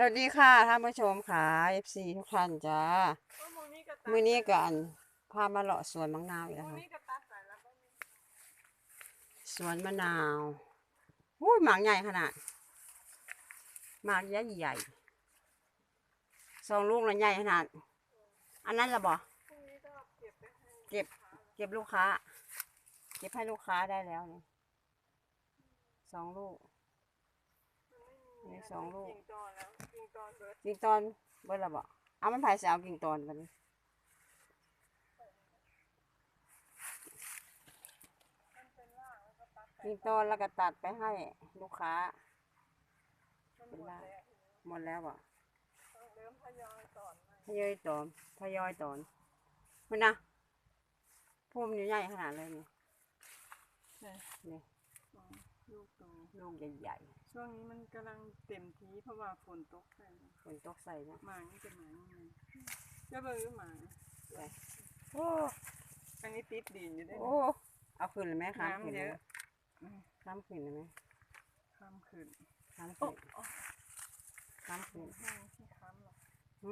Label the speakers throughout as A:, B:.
A: สวัสดีค่ะท่านผู้ชมค่ะ FC ทุกท่านจ้ามื้อนี้ก็อันพามาเลาะสวนมะนาวอีกแล้วค่ะสวนมะนาวอุ้ยหมากใหญ่ขนาดหมากใหญ่ใหญ่สองลูกละใหญ่ขนาด อันนั้นละบ่เก็บเก็บลูกค้า เก็บให้ลูกค้าได้แล้วเนี่ยสองลูกนี่สองลูก
B: กิ่ง ตอนแล้วกิ่งตอนเบิร์ด
A: กิ่งตอนเบิดและบ่เอามันไผสิเอากิ่งตอนบัดนี้กิ่งตอนแล้วก็ตัดไปให้ลูกค้า
B: มันห
A: เป็น
B: มด
A: ราก
B: แล้ว
A: หมดแล้วบ่
B: ต้องเริ่มทยอยตอนใหม่
A: ทยอยตอนทยอยตอนมันนะพุ่มอยู่ใหญ่ขนาดเลยนี่นี่
B: อ๋อลูกโต
A: ลูกใหญ่
B: ช่วงนี้มันกำลังเต็มทีเพราะว่าฝนตกใส่
A: ๆฝนตกใส่นะ
B: หมานี่เป็นหมายังไงจะเบิ่งหมา
A: โอ้
B: อันนี้ติดดินอยู่ด้วย
A: โอ้เอาขึ้นเลยไหมข้ามขึ้น
B: น้ำ
A: เล
B: เย
A: ย
B: อะ
A: ข้ามขึ้นเลยไหม
B: ข้ามคืน
A: ข้าม
B: โอ้
A: ขึ้น
B: โอ้
A: ข้ามขึ้น
B: ห้างที่ค้ำหรอก
A: หึ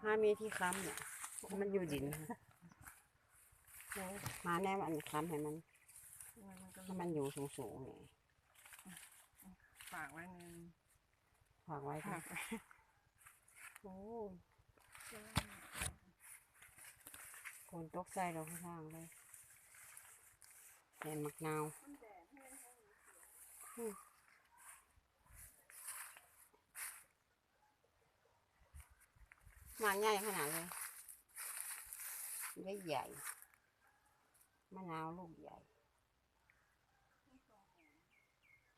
A: ถ้ามีที่ค้ำเนี่ยมันอยู่ดินค่ะโอ้มาแน่มันค้ำให้มัน
B: มันก็
A: ให้มันอยู่สูงๆนี่
B: ฝากไว้ใน
A: ฝากไว้ค่ะ
B: ฝากไว้
A: โอ้คนตกใส่เราข้างๆเลยแกนมักนาวอืมหมากใหญ่ขนาดเลยใหญ่ใหญ่มะนาวลูกใหญ่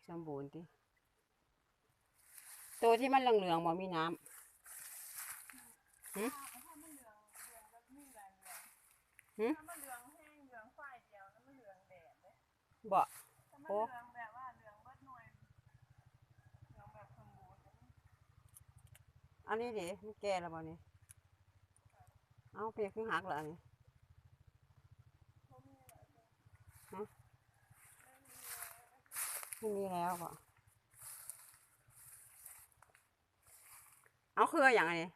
A: สมบูรณ์ดิ ตัวที่มันเหลืองๆบ่มีน้ำหึหึ
B: ถ้ามันเหลืองแห้งเหลืองฝ่ายเดียวแล้วมันเหลืองแดดเลย
A: บ่
B: ถ้ามัน
A: โอ้
B: เหลืองแบบว่าเหลืองเบิดหน่วยเหลืองแบบสมบูรณ์
A: อันนี้ดิมันแก่แล้วบ่นี่เอาเปียกคือหักแล้วอันนี้ฮะไม่มีแล้วบ่ เอาเครืออย่างอันนี้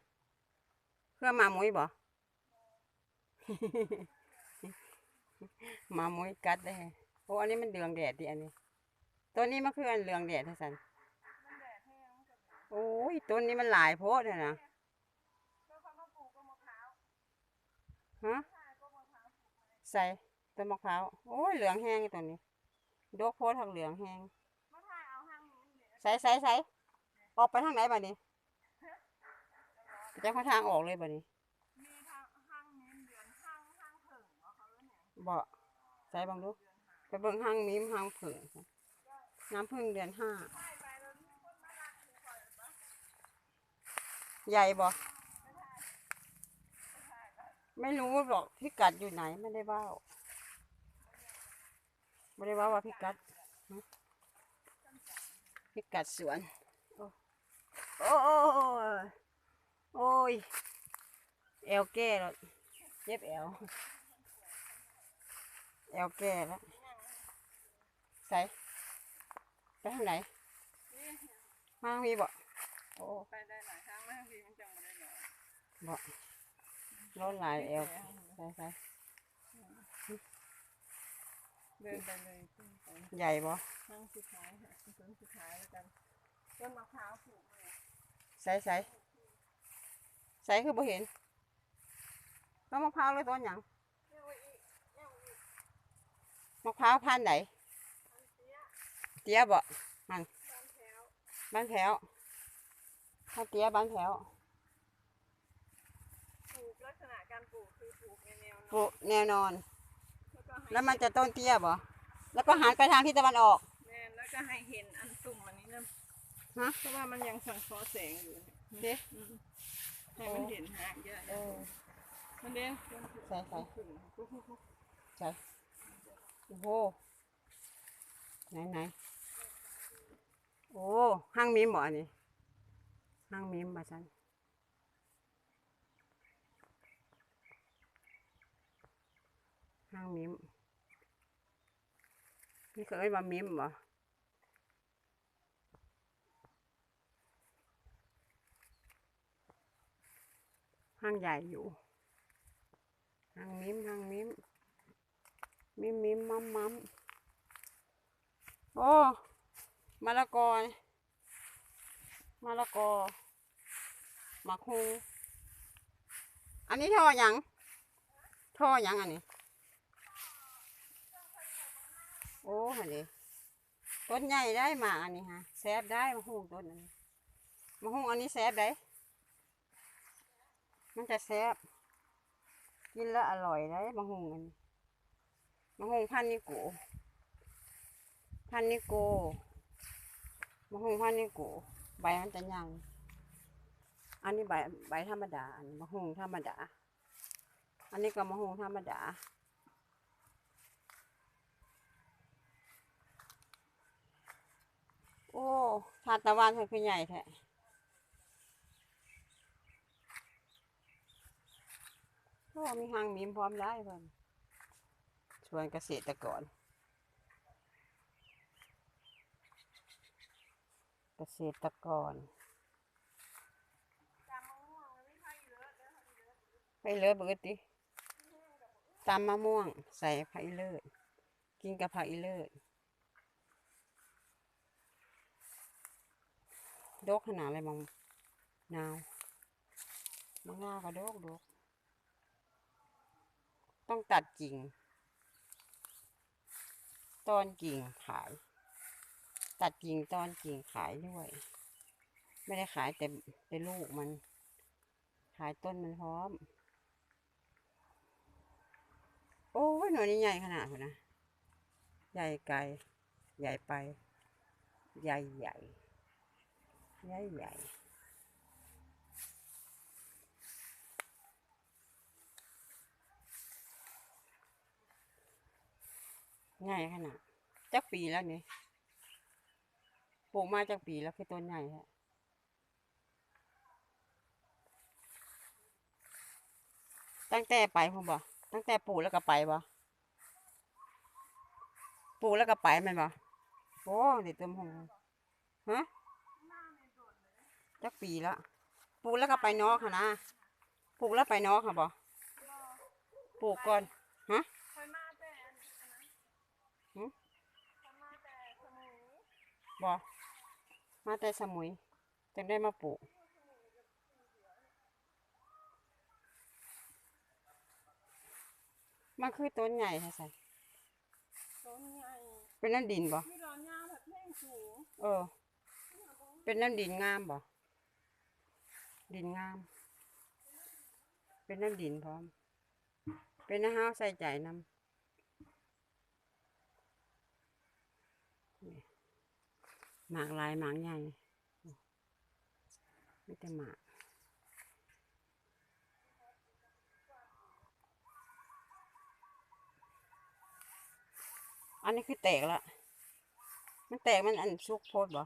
A: เครือมามุ้ยบ่มามุ้ยกัดได้โอ้อันนี้มันเหลืองแดดดิอันนี้ ตัวนี้มันคืออันเหลืองแดดท่าสัน
B: มัน
A: โอ้ยต้นนี้มันหลายโพดเลยนะ
B: แล้วเขามาปลูกก็มะพร้าว
A: ฮะ
B: ใส่
A: ต้นมะพร้าว โอ้ยเหลืองแห้งไอ้ตัวนี้ดกโพดทางเหลืองแห้งใส่ใส่ใส่ออกไปทางไหนบ้านี้ จะเข้าทางออกเลยบ้านี้
B: มีทางห้างนี้เดือนห้างห้างเผิงเอาเขาแล้วเนี่ย
A: บ่ใส่เบังดูไปเบิ่งห้างมิมห้างผึ่งน้ำผึ้งเดือนห้า
B: ใช่ไปแล้วมีคนมารักหนูคอยปะ
A: ใหญ่บ่ไม่รู้หรอกพิกัดอยู่ไหนไม่ได้ว่าไม่ได้ว่าว่าพิกัดฮะพิกัดสวน โอ้โอ้ย โอ้ยเอวแก่แล้วเจ็บเอวเอวแก่แล้วใส่ไปทางไหนมาทางนี้บ่โอ้
B: ไปได้หลายทางมากทีมันจังมาได้หน่อย
A: บ่ร้อนหลายเอวใส่ใส่
B: เดินไปเลยขึ้นไป
A: ใหญ่บ่
B: ห้างสุดท้ายค่ะต้นสุดท้ายแล้วกันต้นมะพร้าวปลูกเลย
A: ใส่ใส่ ใส่คือบ่เห็นต้นมะพร้าวหรือต้นหยัง
B: เนี่ยไว้อีกเนี่ยไว้อีก
A: มะพร้าวพันธุ์ไหน
B: อันเตี้ย
A: เตี้ยบ่
B: ตามแถว
A: บ้านแถวถ้าเตี้ยบ้านแถว
B: ปลูกลักษณะการปลูกคือปลูกในแนวน
A: ปลูกแนวนอน
B: แล้วก็ให้
A: แล้วมันจะต้นเตี้ยบ่แล้วก็หันไปทางทิศตะวันออก
B: แม่นแล้วก็ให้เห็นอันตุ่มอันนี้นะ
A: ฮะ
B: เพราะว่ามันยังสังเคราะห์แสงอยู่เนี่ย
A: เด้
B: อืม ให้มันเห็นหางเยอะ
A: เออ
B: มันเด้ง
A: ใส่ใส่
B: ขึ้นปุ๊บปุ๊บปุ๊บ
A: ใช่โอ้โหไหนไหนโอ้ห้างมิมบ่อันนี้ห้างมิมมาจันห้างมิมนี่เคยมามิมบ่ ห้างใหญ่อยู่ห้างมิมห้างมิมมิมมิมมัมมัมโอ้มะละกอมะละกอมักฮูอันนี้ท่อยังท่อยังอันนี้ โอ้หันดิต้นใหญ่ได้มาอันนี้ฮะแซบได้มะฮุงต้นอันนี้มะฮุงอันนี้แซบได้ มันจะแซบกินแล้วอร่อยได้มะฮุงอันมะฮุงพันนิโกพันนิโกมะฮุงพันนิโกใบมันจะยัง อันนี้ใบใบธรรมดา อันมะฮุงธรรมดา อันนี้ก็มะฮุงธรรมดาโอ้ทานตะวันเพิ่นคือใหญ่แท้ โอ้มีหางมีมพร้อมได้เพิ่นชวนเกษตรกร เกษตรกร
B: ไม่เยอะแล้ว
A: ไปเลิศเบิดดิตำมะม่วง ใส่ผักอีเลิศกินกับผักอีเลิศดกขนาดอะไรมังนาวมังนาก็ดกดก ต้องตัดกิ่ง ตอนกิ่งขาย ตัดกิ่งตอนกิ่งขายด้วย ไม่ได้ขายแต่แต่ลูกมัน ขายต้นมันพร้อม โอ้ยหน่อยนี้ใหญ่ขนาดนั้นนะใหญ่ไกล ใหญ่ไป ใหญ่ใหญ่ ใหญ่ใหญ่ ใหญ่ขนาดจักปีแล้วนี่ปลูกมาจักปีแล้วคือต้นใหญ่ฮะตั้งแต่ไปผมบอกตั้งแต่ปลูกแล้วก็ไปบ่ปลูกแล้วก็ไปแมันบ่โอ้เด็ดเต็มหงฮะจักปีแล้วปลูกแล้วก็ไปนอกค่ะนะปลูกแล้วไปนอกค่ะบ่ปลูกก่อนฮะ
B: ค่อยมาแต่อันนั้น
A: หืม
B: ค่อยมาแต่สมุย
A: บ่มาแต่สมุยจึงได้มาปลูกมันคือต้นใหญ่ค่ะใส่
B: ต้นใหญ่
A: เป็นน้ำดินบ่
B: มีร้อนยาวแบบแห้งสูง
A: เออ เป็นน้ำดินงามบ่ดินงาม เป็นน้ำดินพร้อม เป็นน้ำห้าวใส่ใจน้ำ หมากลายหมากใหญ่ไม่แต่หมากอันนี้คือแตกละมันแตกมันอันสุกโพดบ่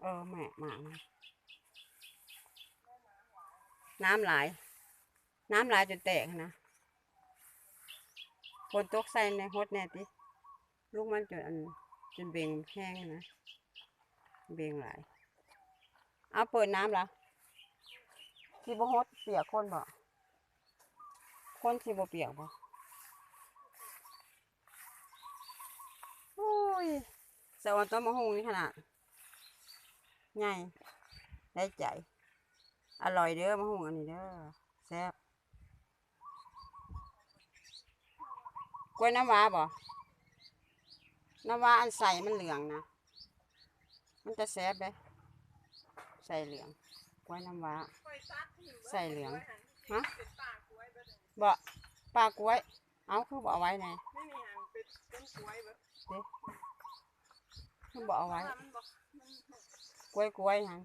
A: เออแม่หมากน้ำไหลายน้ำไหลายจนแตกนะฝนตกใส่ในฮดแน่ติลูกมันจนอัน จนเบ่งแห้งนะ เบ่งหลาย เอาเปิดน้ำละสิบ่ฮดเปียกคนบ่คนสิบ่เปียกบ่โอ้ยสวรรค์ต้นมะฮุงนี่ขนาดใหญ่ได้ใจ อร่อยเด้อมะฮุงอันนี้เด้อแซ่บกล้วยน้ำว้าบ่ น้ำว้าอันใส่มันเหลืองนะ มันจะแซ่บเด้ใส่เหลืองกล้วยน้ำว้า
B: ค่อยซัดถิ่มบิด
A: ใส่เหลือง
B: กล้วย
A: ฮะ
B: เป็นป่ากล้วยเบิดเลย
A: บ่ปลากล้วย เอาคือบ่เอาไว้ไหน
B: ไม่มีหางเป็นต้นกล้วยเบิด
A: คือบ่เอาไว้
B: ถ้ามันบอกมัน
A: กล้วยกล้วยหัง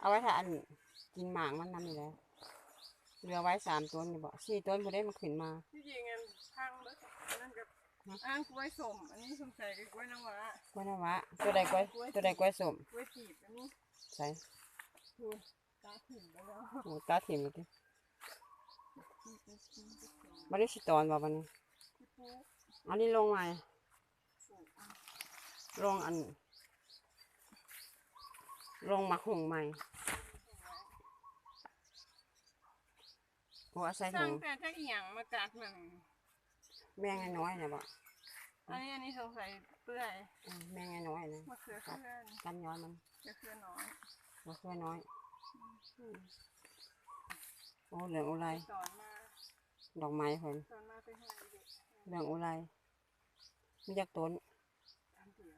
A: เอาไว้ถ้าอันกินหมากมันนำนี่แหล้วเหลือไว้สามต้นนี่บ่สี่ต้นพอได้มันขึ้นมา
B: ที่จริง อ้างกล้วยสมอันนี้สงสัยกับกล้วยน้ำว้าก
A: ล้วยน้ำว้าตัวใดกล้วยตัวใดกล้วยส้ม
B: กล้วยจีบอันนี้
A: ใส่
B: ดูตาถิ่มไปแล้ว
A: โอ้ตาถิ่มเลยติบันนี้สิตอนบ่บันนี้
B: ที่ปู
A: อันนี้ลงใหม่
B: ปลูก
A: ลงอัน ลงมาหุงใหม่โอ้อาศัย
B: สร้า
A: ถุ
B: ง
A: ง
B: แต่ถ้าอีหยังมากัดมัน
A: แม่งน้อยๆนะบ่
B: อันนี้อันนี้สงสัยเปื่อย
A: อืมแม่งน้อยๆนะ
B: มะเขือเพื่อน
A: กันย้อนมัน
B: มะเขือน้อย
A: บ่ค่อยน้อยอืมโอ้เหลืองอุไร
B: สอนมา
A: ดอกไม้เพิ่น
B: สอนมาไปให้เด็ก
A: เหลืองอุไรมีจักต้น
B: ทำเถื่อ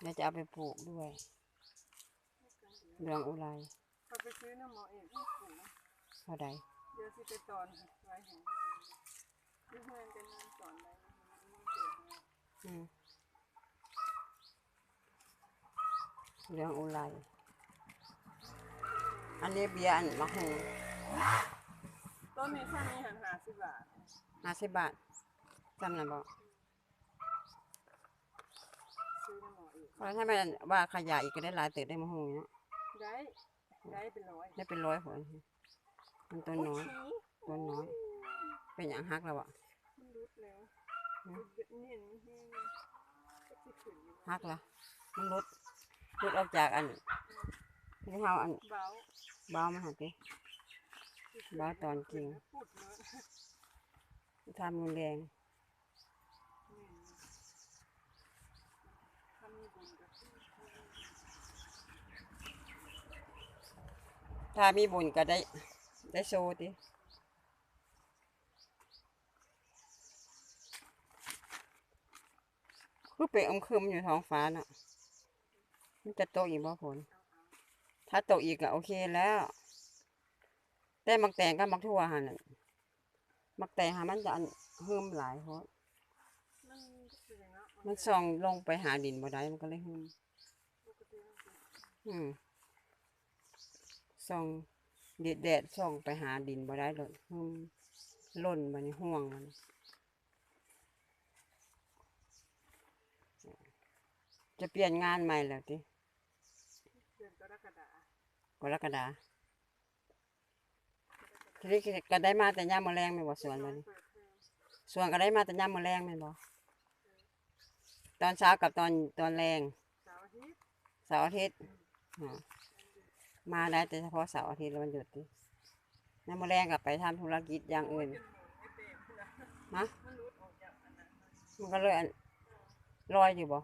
A: เดี๋ยวจะเอาไปปลูกด้วยเหลืองอุไร
B: เขาไปซื้อน้ำหมอเอกลูกปู่
A: เท่าใด
B: เดี๋ยวสิไปตอนไว้ของ ที่เพื่อนเป็นสอนอะไรมันเกิดมา
A: อืมเหลืองอุไรอันนี้เบียร์อันมะฮู
B: ต้นนี้ถ้ามีหันหาสิบบาท
A: ห้าสิบบาทจำนั้นบ่
B: ซื้อน้ำหมอเอก
A: เพราะถ้าแม่นว่าขยะอีกก็ได้หลายเติบได้มะฮูเนาะ
B: ได้ได้เป็นร้อย
A: ได้เป็นร้อยผลมันต้นน้อย
B: โชี้
A: ต้นน้อย เป็นอย่างฮักแล้วอะ
B: มันรุดแล้ว
A: อืม
B: มันเห็นแห้งก็สิขึ้นอยู่
A: ฮักละมันลดลดออกจากอันที่เขาอัน
B: เบา
A: เบามาหาติเบาตอนจริง
B: พูดเนอะ
A: ทำรุนแรง
B: นี่ทำมีบุญกับที่
A: ถ้ามีบุญก็ได้ได้โชว์ติ คือเป็นอมครึมอยู่ท้องฟ้าน่ะ มันจะตกอีกบ่ฝนถ้าตกอีกก็โอเคแล้ว แต่มักแตงก็มักทั่วหันน่ะมักแตงหามันจะอันเฮิมหลายเพราะ
B: มันก็คืออย่างเนาะ
A: มันส่องลงไปหาดินบ่ได้มันก็เลยเฮิม
B: ปกติมันเป็น
A: อืมส่องแดดแดดส่องไปหาดินบ่ได้เลยเฮิมล่นมันห่วงมัน จะเปลี่ยนงานใหม่แล้วติ
B: เดือนกรกฎา
A: กรกฎาทีนี้ก็ได้มาแต่ย่ามมะแรงแม่นบ่สวนมัน
B: เปิดเทอม
A: สวนก็ได้มาแต่ย่ามมะแรงแม่นบ่ตอนเช้ากับตอนตอนแรง
B: เสาร์อาทิตย์
A: เสาอาทิตย์มาได้แต่เฉพาะเสาร์อาทิตย์แล้วมันหยุดดิย่ามะแรงกลับไปทำธุรกิจอย่างอื่น
B: นะ
A: ฮะ
B: มันก็
A: เลยอันลอยอยู่บ่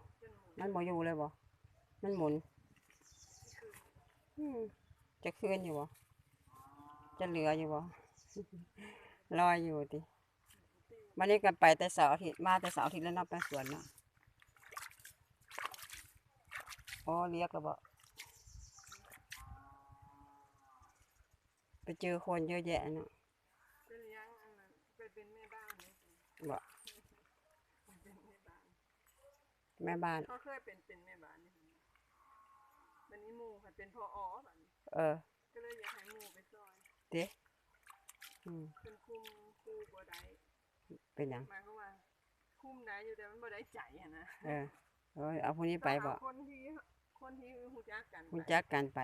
B: มุน
A: มันบ่อยู่เลยบ่มันหมุนอืมจะคืนอยู่บ่จะเหลืออยู่บ่ลอยอยู่ติวันนี้กันไปแต่เสาร์อาทิตย์มาแต่เสาร์อาทิตย์แล้วเนับไปสวนเนาะอ๋อเรียกแล้วบ่ไปเจอคนเยอะแยะเนาะ
B: เป็นเลี้ยังอันนั้นไปเป็นแม่บ้านนี่
A: บ่
B: เป็นแม่บ้าน
A: แม่บ้าน
B: เขาเคยเป็นเป็นแม่บ้านนี่วันนี้หมูค่ะเป็นพออแบบนี้
A: เออ
B: ก็เลยอยากให้หมูไปซอย
A: เด้อืม
B: เป็นคุมคูบ่ได้
A: เป็นหยัง
B: หมายความว่าคุมได้อยู่แต่มันบ่ได้ใจอะนะ
A: เออเอ้ยเอาผู้นี้ไปบ่
B: ต้องเอาคนที่คนที่ฮู้จักกัน
A: รู้จักกันไป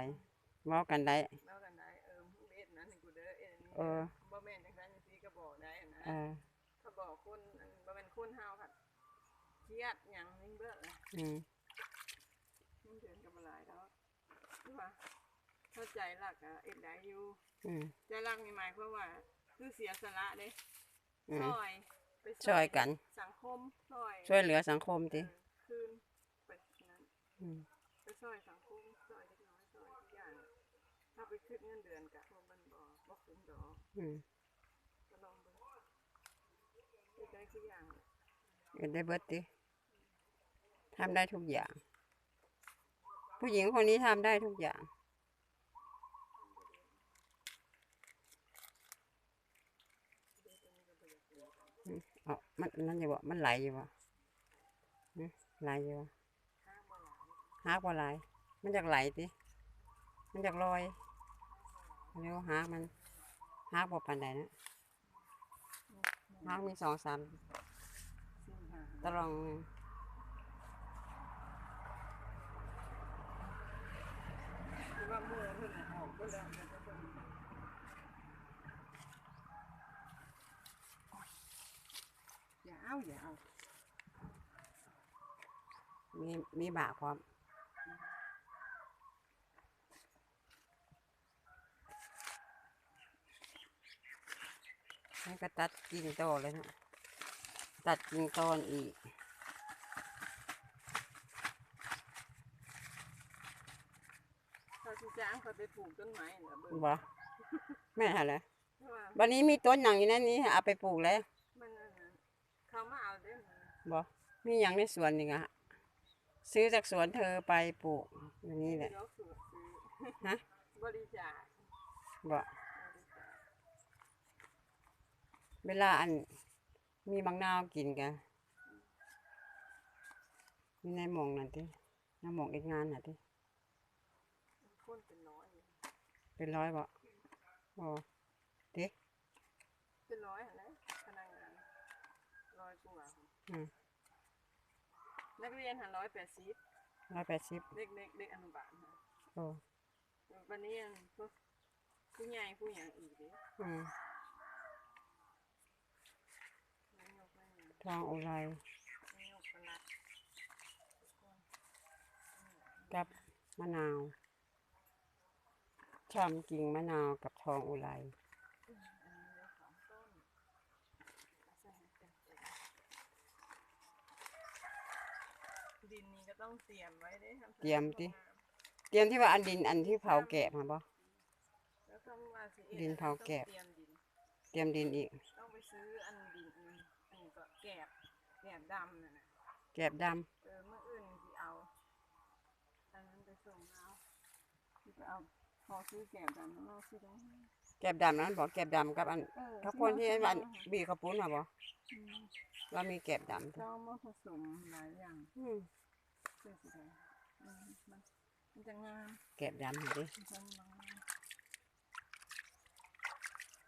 A: เว้ากันได้
B: เล่ากันได้เออมึงเอ็ดนั้นให้กูเด้อเอ็ดอันนี้
A: เออ
B: บ่แม่นจังซั่นจังซี่ก็บอกได้นะ
A: เออ
B: ถ้าบอกคนอันบ่แม่นคนเฮาค่ะ เครียดหยังนิ่งเบ้อเลย
A: อืม
B: มันเดินกับบ่หลายแล้วคือว่าเข้าใจหลักอะเอ็ดได้อยู่
A: อืม
B: ใจหลักนี่หมายความว่าคือเสียสละเด้
A: อื
B: ซ
A: ม
B: อยไป
A: ช่วยกัน
B: สังคมซอย
A: ช่วยเหลือสังคมติ
B: เออคืนไปนั้น
A: อืม
B: ไปซอยสังคมซอยเล็กน้อยซอยทุกอย่าง ถ้าไปคิดเงินเดือนกะมันบ่บ่คุ้มดอก
A: อืม
B: ก็ลองเบิ่งเฮ็ดได้ทุกอย่าง
A: เอ็ดได้เบิดติ ทำได้ทุกอย่าง ผู้หญิงคนนี้ทำได้ทุกอย่างอืมเอามันนั่นอยู่บ่มันไหลอยู่บ่อืมไหลอยู่บ่
B: ห้างบ่หลา
A: ไหลมันจากไหลติมันจากลอยเร็วหากมันหากบ่ปานใดนะหากมีสองสามตรงหนึ่ง
B: คือ ว่าหมู่เพิ่นออกเบิดแล้วเดี๋ยวจะเบิ่งอย่าเอาอย่าเอา
A: มีมีบากพร้อมนี่ก็ตัดกิ่งตอเลยนะตัดกิ่งตอนอีก
B: เขาสิ จ้างเขาไปปลูกต้นไม้น่ะเบิ่ง
A: บ่แม่หาแล้ว
B: เพราะว่า
A: วันนี้มีต้นอย่างอยู่นั่นนี้เอาไปปลูกแล้ว
B: มันนั่นน่ะเขามาเอาเด้อมัน
A: บ่มีอย่างในสวนนี่อะซื้อจากสวนเธอไปปลูกอย่างนี้แหละ
B: เดี๋ยวซื้อซื้อ
A: ฮะ
B: บริจาค
A: บ่
B: บริจาค
A: เวลาอันมีบางนาวกินกันมีในหมองนั่นติในหมองอีกงานน่ะติ
B: คนเป็นร้อยอยู่
A: เป็นร้อยบ่บ่ติ
B: เป็นร้อยหั่นแหละพนักงานร้อยกว่า
A: อืม
B: นักเรียนหันร้อยแปดสิบ
A: ร้อยแปดสิบ
B: เด็กเด็กเด็กอนุบาลค่ะ
A: โอ้
B: วันนี้ยังพวกผู้ใหญ่ผู้อย่างอีกเด้
A: อืม
B: นายกนายก
A: ทองอุไร
B: นายกประหลัด
A: กับมะนาว ชำกิ่งมะนาวกับทองอุไร
B: อันนี้เหลือสองต้นใส่ให้เต็มๆดินนี้ก็ต้องเตรียมไว้เด้ทำ
A: เตรียมติเตรียมที่ว่าอันดินอันที่เผาแกะมาบ่
B: แล้วก็ว่าสิอ็
A: ดินเผาแกะ
B: ต้องเตรียมดิน
A: เตรียมดินอีก
B: ต้องไปซื้ออันดินอันอันนี้ก็แกบแกบดำน่ะนะ
A: แกบดำ
B: เออเมื่ออื่นที่เอาอันนั้นไปส่งเอาที่ไปเอา พอซื้อแกบดำแล้วเราซื้อตรงนี้
A: แกบดำนั้นบอกแกบดำกับอัน
B: เออ
A: ถ้าคนที่
B: ซื้อ
A: อัน
B: มา
A: บีข้าวปุ้นอะบ่
B: อืม
A: เรามีแกบดำ
B: เจ้ามาผสมหลายอย่าง
A: อืม
B: เพื่อสิได้อืมมันมันจะงาม
A: แกบดำเห็นดิ
B: มันจะงาม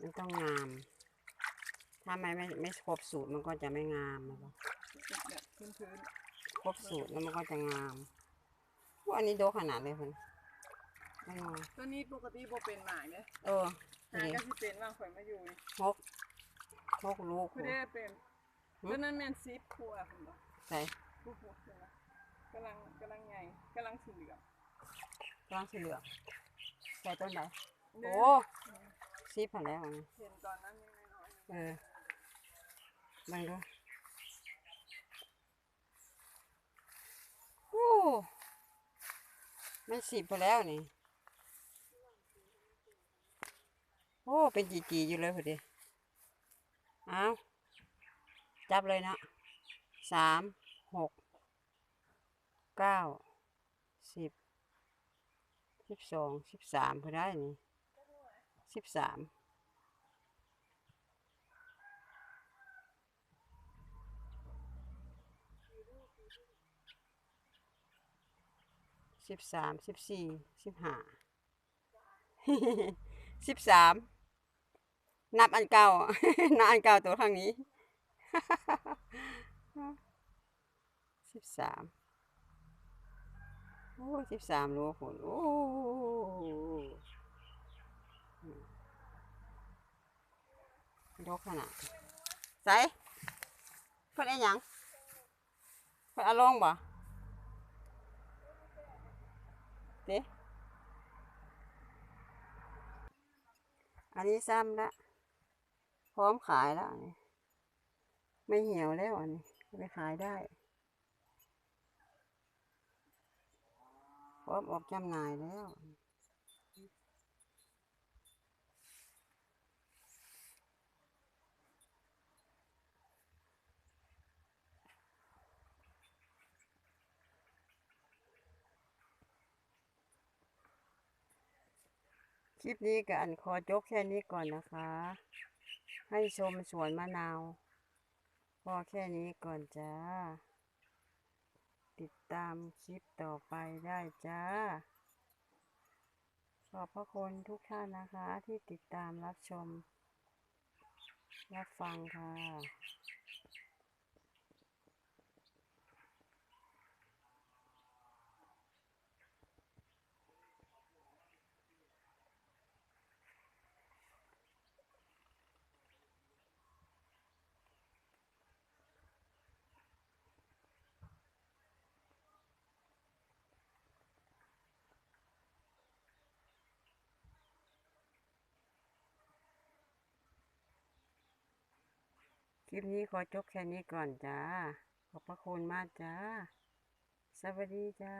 A: มันต้องงาม ถ้าไม่ไม่ไม่ครบสูตรมันก็จะไม่งามนะบ่
B: จะแบบพื้นพื้น
A: ครบสูตรแล้วมันก็จะงามว่าอันนี้โดขนาดเลยคุณ ไม่งาม
B: ๆตัวนี้ปกติบ่เป็นหมายเนี่ย
A: เออ
B: หา
A: นี่
B: ก็สิเป็นว่าข่อยมาอยู่นี่
A: หกหกลูก
B: คือได้เป็น
A: หืม
B: ตัวนั้นแม่นซีฟครัวคุณบ่
A: ใส่
B: ผู้ผู้ใช่ไหมกำลังกำลังใหญ่กำลังสีเหลือง
A: กลางสีเหลืองใส่ต้นไหน
B: เด้
A: โอ้ซีผ่านแล้วอันนี้
B: เห็นตอนนั้นยังน้อยๆอยู่
A: เออมาดูโอ้มันสิบไปแล้วนี่ โอ้เป็นจีจีๆอยู่เลยพอดีเอาจับเลยนะสามหกเก้าสิบสิบสองสิบสามพอได้นี่สิบสามสิบสามสิบสี่สิบห้าสิบสาม นับอันเก่า นับอันเก่าตัวข้างนี้สิบสามโอ้สิบสามรู้ผลโอ้ดกขนาดใส่เพิ่นไอ้ยังเพิ่นอาลงบ่เด้อันนี้ซ้ำละ พร้อมขายแล้วนนี้ไม่เหี่ยวแล้วอันนี้ไปขายได้ พร้อมออกจำหน่ายแล้วคลิปนี้ก็อันขอจบแค่นี้ก่อนนะคะ ให้ชมสวนมะนาว พอแค่นี้ก่อนจ้า ติดตามคลิปต่อไปได้จ้า ขอบพระคุณทุกท่านนะคะที่ติดตามรับชม รับฟังค่ะ คลิปนี้ขอจบแค่นี้ก่อนจ้า ขอบพระคุณมากจ้า สวัสดีจ้า